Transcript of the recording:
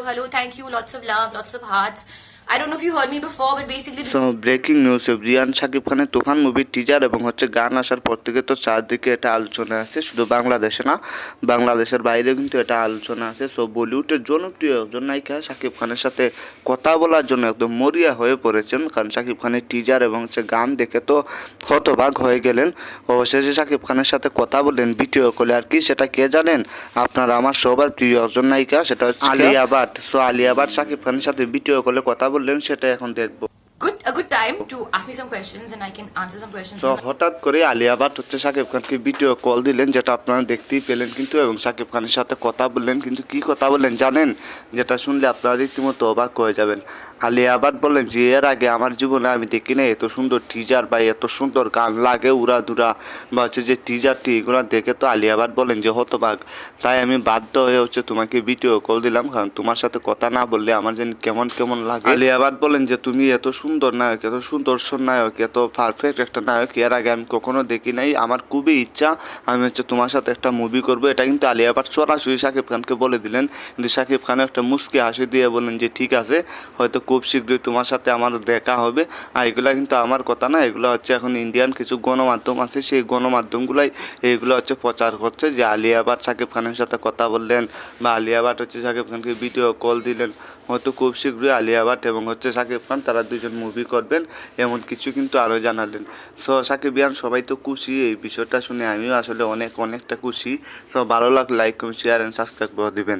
hello, hello. Thank you. Lots of love, lots of hearts. Don't know if you heard me before, but basically, this breaking news Riyan Shakib খানের তুফান মুভির teaser এবং হচ্ছে গান আসার পর থেকে তো চারদিকে এটা আলোচনা আছে শুধু বাংলাদেশে না বাংলাদেশের বাইরে কিন্তু এটা আলোচনা আছে। সো বলিউডের জনপ্রিয় একজন নায়িকা শাকিব খানের সাথে কথা বলার জন্য একদম মরিয়া হয়ে পড়েছেন কারণ শাকিব খানের টিজার এবং হচ্ছে গান দেখে তো হতবাক হয়ে গেলেন। অবশেষে শাকিব খানের সাথে কথা বললেন ভিডিও কলে। আর কি সেটা কে জানেন? আপনারা আমার সবার প্রিয় একজন নায়িকা সেটা হচ্ছে আলিয়াবাদ সো আলিয়াবাদ শাকিব খানের সাথে ভিডিও কলে কথা বললেন সেটা এখন দেখব। good a good time to ask me some questions, and I can answer some questions. তো হঠাৎ করে আলিয়া ভাট হচ্ছে শাকিব খানকে ভিডিও কল দিলেন যেটা আপনারা দেখতেই পেলেন কিন্তু এবং শাকিব খানের সাথে কথা বললেন কিন্তু কি কথা বললেন জানেন? যেটা শুনলে আপনারা রীতিমতো অবাক হয়ে যাবেন। আলিয়া ভাট বললেন যে এর আগে আমার জীবনে আমি দেখি না এত সুন্দর টিজার বা এত সুন্দর গান লাগে উড়া দুরা বা হচ্ছে যে টিজারটি এগুলো দেখে তো আলিয়া ভাট বলেন যে হতবাক তাই আমি বাধ্য হয়ে হচ্ছে তোমাকে ভিডিও কল দিলাম কারণ তোমার সাথে কথা না বললে আমার যেন কেমন কেমন লাগে? আলিয়া ভাট বলেন যে তুমি এত সুন্দর নায়ক, এত সুদর্শন নায়ক, এত পারফেক্ট একটা নায়ক, এর আগে আমি কখনো দেখি নাই। আমার খুবই ইচ্ছা, আমি হচ্ছে তোমার সাথে একটা মুভি করব। এটা কিন্তু আলিয়া ভাট সরাসরি শাকিব খানকে বলে দিলেন। কিন্তু শাকিব খান একটা মুসকে হাসি দিয়ে বললেন যে, ঠিক আছে, হয়তো খুব শীঘ্রই তোমার সাথে আমার দেখা হবে। আর এগুলা কিন্তু আমার কথা না, এগুলো হচ্ছে এখন ইন্ডিয়ান কিছু গণমাধ্যম আছে, সেই গণমাধ্যমগুলাই এইগুলো হচ্ছে প্রচার করছে যে, আলিয়া ভাট শাকিব খানের সাথে কথা বললেন বা আলিয়া ভাট হচ্ছে শাকিব খানকে ভিডিও কল দিলেন। হয়তো খুব শীঘ্রই আলিয়া ভাট এবং হচ্ছে সাকিব খান, তারা দুজন মুভি করবেন, এমন কিছু কিন্তু আরও জানালেন। সো সাকিব ইয়ান, সবাই তো খুশি, এই বিষয়টা শুনে আমিও আসলে অনেক, অনেকটা খুশি। সো ভালো লাগ like comment share and subscribe করে দিবেন।